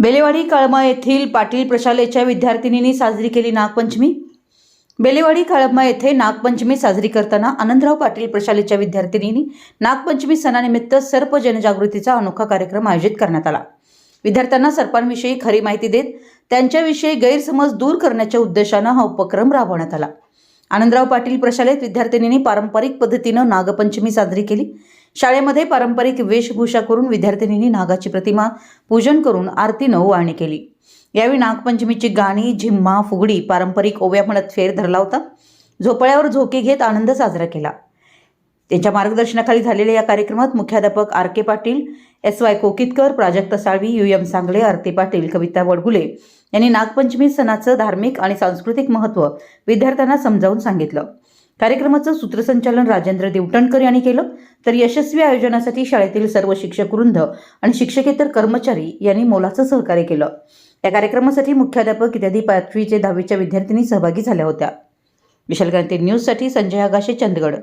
बेलेवाडी काळमा येथील पाटील प्रशालेच्या विद्यार्थिनींनी साजरी केली नागपंचमी. बेलेवाडी काळमा येथे नागपंचमी साजरी करताना आनंदराव पाटील प्रशालेच्या विद्यार्थिनींनी नागपंचमी सणानिमित्त सर्प जनजागृतीचा अनोखा कार्यक्रम आयोजित करण्यात आला. विद्यार्थ्यांना सर्पांविषयी खरी माहिती देत त्यांच्याविषयी गैरसमज दूर करण्याच्या उद्देशानं हा उपक्रम राबवण्यात आला. आनंदराव पाटील प्रशालेत विद्यार्थिनींनी पारंपरिक पद्धतीनं नागपंचमी साजरी केली. शाळेमध्ये पारंपरिक वेशभूषा करून विद्यार्थिनींनी नागाची प्रतिमा पूजन करून आरतीनं ओवाळणी केली. यावेळी नागपंचमीची गाणी झिम्मा फुगडी पारंपरिक ओव्या म्हणत फेर धरला होता. झोपळ्यावर झोके घेत आनंद साजरा केला. त्यांच्या मार्गदर्शनाखाली झालेल्या या कार्यक्रमात मुख्याध्यापक R K Patil S Y Kokitkar Prajakt Salvi U M Sangle Aarti Patil कविता वडगुले यांनी नागपंचमी सणाचं धार्मिक आणि सांस्कृतिक महत्त्व विद्यार्थ्यांना समजावून सांगितलं. कार्यक्रमाचं सूत्रसंचालन राजेंद्र देवटणकर यांनी केलं. तर यशस्वी आयोजनासाठी शाळेतील सर्व शिक्षक वृंद आणि शिक्षकेतर कर्मचारी यांनी मोलाचं सहकार्य केलं. या कार्यक्रमासाठी मुख्याध्यापक इत्यादी पाचवी ते दहावीच्या विद्यार्थिनी सहभागी झाल्या होत्या. विशाल क्रांती न्यूजसाठी संजय आगाशे चंदगड.